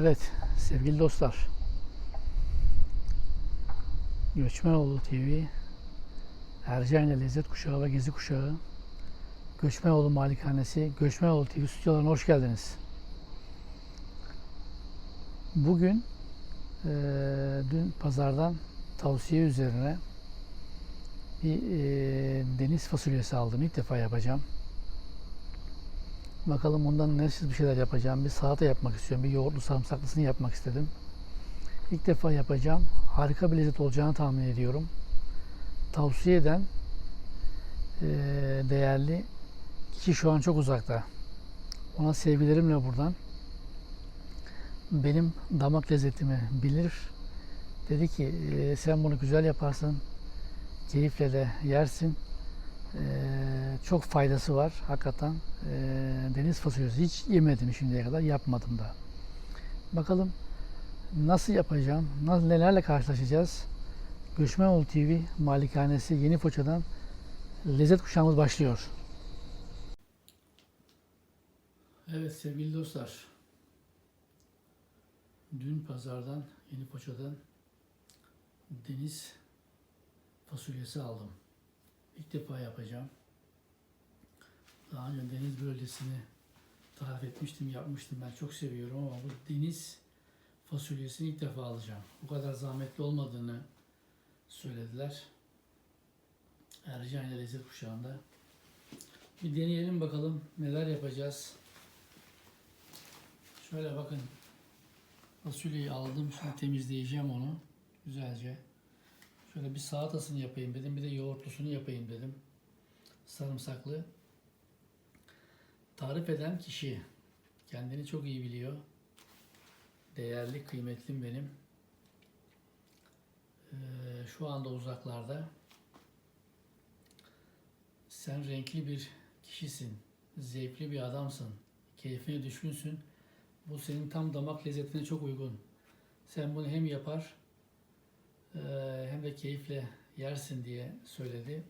Evet sevgili dostlar. Göçmenoğlu TV, Ercan ile Lezzet Kuşağı ve Gezi Kuşağı, Göçmenoğlu Malikanesi, Göçmenoğlu TV stüdyolarına hoş geldiniz. Bugün eee, dün pazardan tavsiye üzerine bir eee, deniz fasulyesi aldım. İlk defa yapacağım. Bakalım ondan nasıl bir şeyler yapacağım. Bir salata yapmak istiyorum. Bir yoğurtlu sarımsaklısını yapmak istedim. İlk defa yapacağım. Harika bir lezzet olacağını tahmin ediyorum. Tavsiye eden eee, değerli kişi şu an çok uzakta. Ona sevgilerimle buradan benim damak lezzetimi bilir. Dedi ki "Eee, sen bunu güzel yaparsın. Keyifle de yersin. Eee, çok faydası var hakikaten. Eee, deniz fasulyesi hiç yemedim şimdiye kadar, yapmadım da. Bakalım nasıl yapacağım, nasıl nelerle karşılaşacağız. Göçmenoğlu TV Malikanesi Yeni Foça'dan lezzet kuşağımız başlıyor. Evet sevgili dostlar. Dün pazardan Yeni Foça'dan deniz fasulyesi aldım. İlk defa yapacağım. Daha önce deniz bölgesini tarif etmiştim, yapmıştım. Ben çok seviyorum ama bu deniz fasulyesini ilk defa alacağım. Bu kadar zahmetli olmadığını söylediler. Ercan ile Lezzet Kuşağı'nda. Bir deneyelim bakalım neler yapacağız. Şöyle bakın. Fasulyeyi aldım. Şimdi temizleyeceğim onu. Güzelce. Şöyle bir salatasını yapayım dedim. Bir de yoğurtlusunu yapayım dedim. Sarımsaklı. Tarif eden kişi kendini çok iyi biliyor. Değerli, kıymetlim benim. Ee, şu anda uzaklarda. Sen renkli bir kişisin. Zevkli bir adamsın. Keyfine düşkünsün. Bu senin tam damak lezzetine çok uygun. Sen bunu hem yapar hem de keyifle yersin diye söyledi.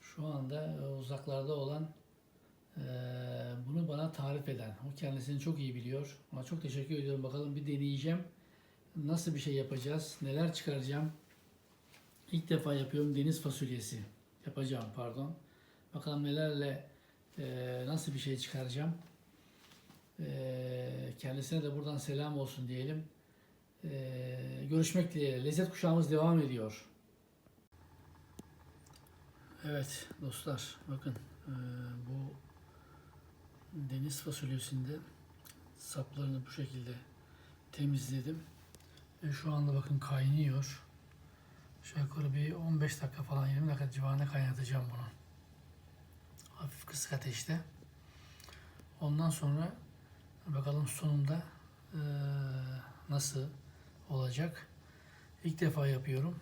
Şu anda e, uzaklarda olan e, bunu bana tarif eden, o kendisini çok iyi biliyor. Ona çok teşekkür ediyorum. Bakalım bir deneyeceğim. Nasıl bir şey yapacağız, neler çıkaracağım. İlk defa yapıyorum deniz fasulyesi. Yapacağım pardon. Bakalım nelerle e, nasıl bir şey çıkaracağım. Kendisine de buradan selam olsun diyelim. Ee, görüşmek dileğiyle. Lezzet kuşağımız devam ediyor. Evet dostlar bakın ee, bu deniz fasulyesinde saplarını bu şekilde temizledim. Ve şu anda bakın kaynıyor. Şöyle yukarı bir 15 dakika falan 20 dakika civarında kaynatacağım bunu. Hafif kısık ateşte. Ondan sonra bakalım sonunda ee, nasıl olacak. İlk defa yapıyorum.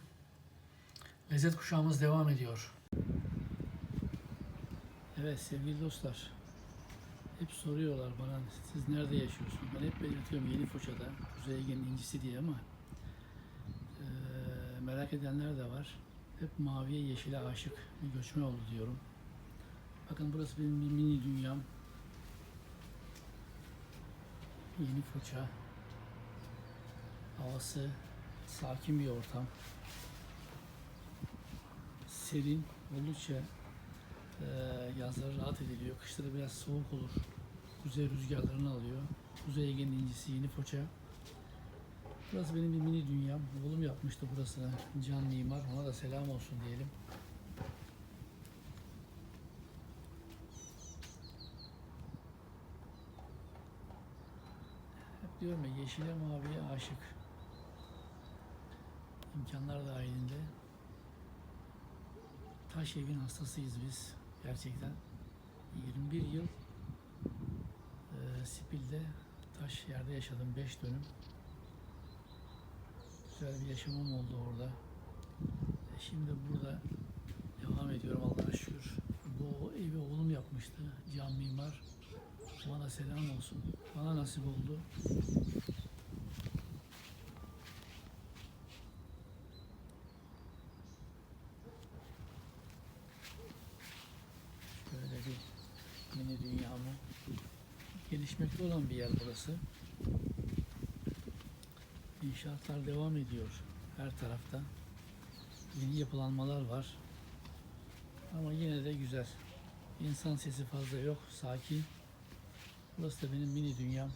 Lezzet kuşağımız devam ediyor. Evet sevgili dostlar. Hep soruyorlar bana siz nerede yaşıyorsunuz? Ben hep belirtiyorum Yeni Foça'da. Kuzey Ege'nin incisi diye ama e, merak edenler de var. Hep maviye yeşile aşık bir göçmen oldu diyorum. Bakın burası benim bir mini dünyam. Yeni Foça. Havası sakin bir ortam. Serin, oldukça e, yazları rahat ediliyor. Kışları biraz soğuk olur. Kuzey rüzgarlarını alıyor. Kuzey Ege'nin incisi Yeni Foça. Burası benim bir mini dünyam. Oğlum yapmıştı burasını. Can Mimar. Ona da selam olsun diyelim. Hep diyorum ya yeşile maviye aşık. İmkanlar dahilinde. Taş evin hastasıyız biz gerçekten. 21 yıl e, Spil'de taş yerde yaşadım 5 dönüm. Güzel bir yaşamım oldu orada. E, şimdi burada devam ediyorum Allah'a şükür. Bu evi oğlum yapmıştı. Can mimar. Bana selam olsun. Bana nasip oldu. Böyle bir mini dünyamı gelişmekte olan bir yer burası. İnşaatlar devam ediyor her tarafta. Yeni yapılanmalar var. Ama yine de güzel. İnsan sesi fazla yok. Sakin. Burası da benim mini dünyam.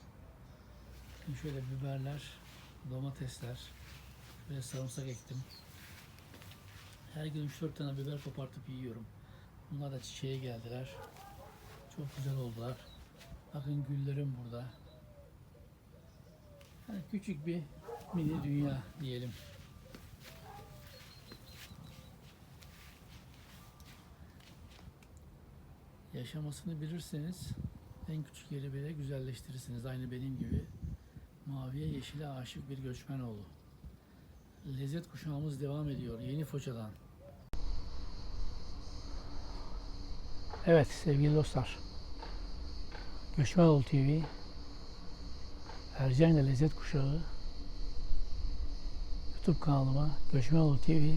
Şimdi şöyle biberler, domatesler, şöyle sarımsak ektim. Her gün 3-4 tane biber kopartıp yiyorum. Bunlar da çiçeğe geldiler. Çok güzel oldular. Bakın güllerim burada. Yani küçük bir mini dünya diyelim. Yaşamasını bilirseniz en küçük yeri bile güzelleştirirsiniz. Aynı benim gibi maviye yeşile aşık bir göçmen oğlu. Lezzet kuşağımız devam ediyor Yeni Foça'dan. Evet sevgili dostlar. Göçmenoğlu TV Ercan ile Lezzet Kuşağı YouTube kanalıma Göçmenoğlu TV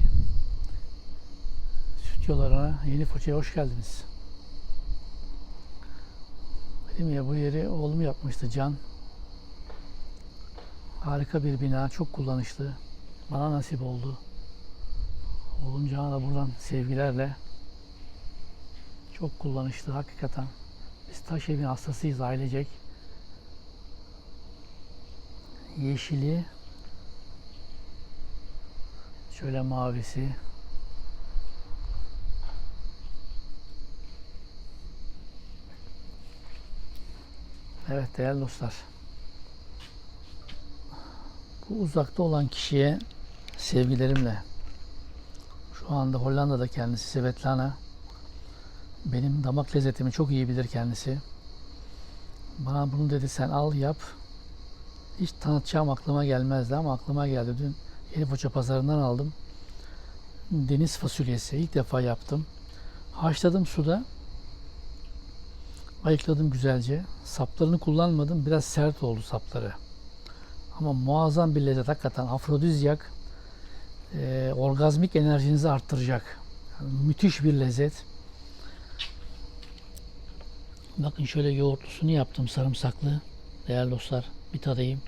stüdyolarına Yeni Foça'ya hoş geldiniz. Dedim ya bu yeri oğlum yapmıştı Can. Harika bir bina, çok kullanışlı. Bana nasip oldu. Oğlum Can'a da buradan sevgilerle. Çok kullanışlı hakikaten. Biz taş evin hastasıyız ailecek. Yeşili, şöyle mavisi, Evet değerli dostlar. Bu uzakta olan kişiye sevgilerimle şu anda Hollanda'da kendisi Svetlana benim damak lezzetimi çok iyi bilir kendisi. Bana bunu dedi sen al yap. Hiç tanıtacağım aklıma gelmezdi ama aklıma geldi. Dün Yenifoça pazarından aldım. Deniz fasulyesi ilk defa yaptım. Haşladım suda. Ayıkladım güzelce. Saplarını kullanmadım. Biraz sert oldu sapları. Ama muazzam bir lezzet. Hakikaten afrodizyak e, orgazmik enerjinizi arttıracak. Yani müthiş bir lezzet. Bakın şöyle yoğurtlusunu yaptım sarımsaklı. Değerli dostlar bir tadayım.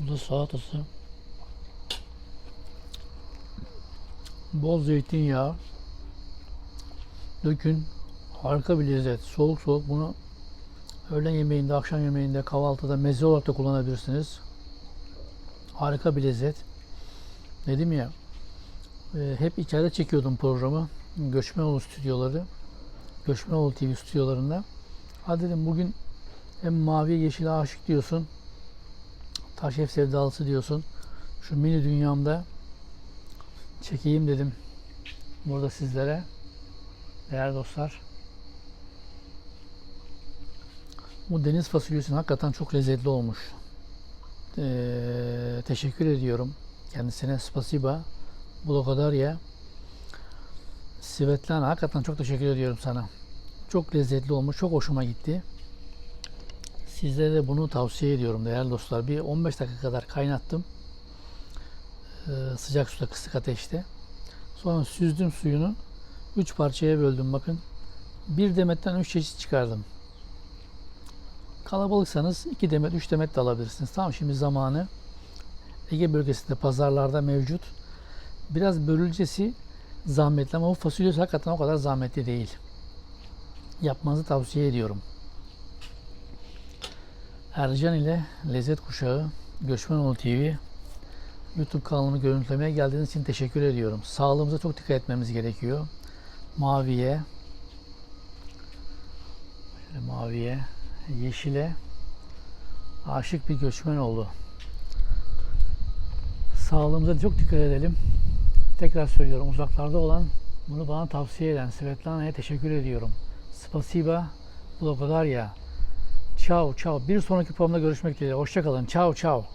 Bu da salatası. Bol zeytinyağı. Dökün. Harika bir lezzet. Soğuk soğuk bunu öğlen yemeğinde, akşam yemeğinde, kahvaltıda meze olarak da kullanabilirsiniz. Harika bir lezzet. Dedim ya e, hep içeride çekiyordum programı. Göçmenoğlu stüdyoları. Göçmenoğlu TV stüdyolarında. Ha dedim bugün hem mavi yeşile aşık diyorsun. Taş ev sevdalısı diyorsun. Şu mini dünyamda çekeyim dedim. Burada sizlere. Değerli dostlar. Bu deniz fasulyesinin hakikaten çok lezzetli olmuş. Ee, teşekkür ediyorum kendisine. Spasiba. Blogodarya. Svetlana hakikaten çok teşekkür ediyorum sana. Çok lezzetli olmuş. Çok hoşuma gitti. Sizlere de bunu tavsiye ediyorum değerli dostlar. Bir 15 dakika kadar kaynattım. Ee, sıcak suda kısık ateşte. Sonra süzdüm suyunu. 3 parçaya böldüm bakın. Bir demetten 3 çeşit çıkardım. Kalabalıksanız 2 demet, 3 demet de alabilirsiniz. Tamam şimdi zamanı. Ege bölgesinde pazarlarda mevcut. Biraz börülcesi zahmetli ama bu fasulyesi hakikaten o kadar zahmetli değil. Yapmanızı tavsiye ediyorum. Ercan ile Lezzet Kuşağı Göçmenoğlu TV YouTube kanalımı görüntülemeye geldiğiniz için teşekkür ediyorum. Sağlığımıza çok dikkat etmemiz gerekiyor. Maviye şöyle maviye yeşile aşık bir göçmen oldu. Sağlığımıza çok dikkat edelim. Tekrar söylüyorum uzaklarda olan bunu bana tavsiye eden Svetlana'ya teşekkür ediyorum. Spasiba Blogodarya. Ciao ciao. Bir sonraki programda görüşmek dileğiyle. Hoşçakalın. Ciao ciao.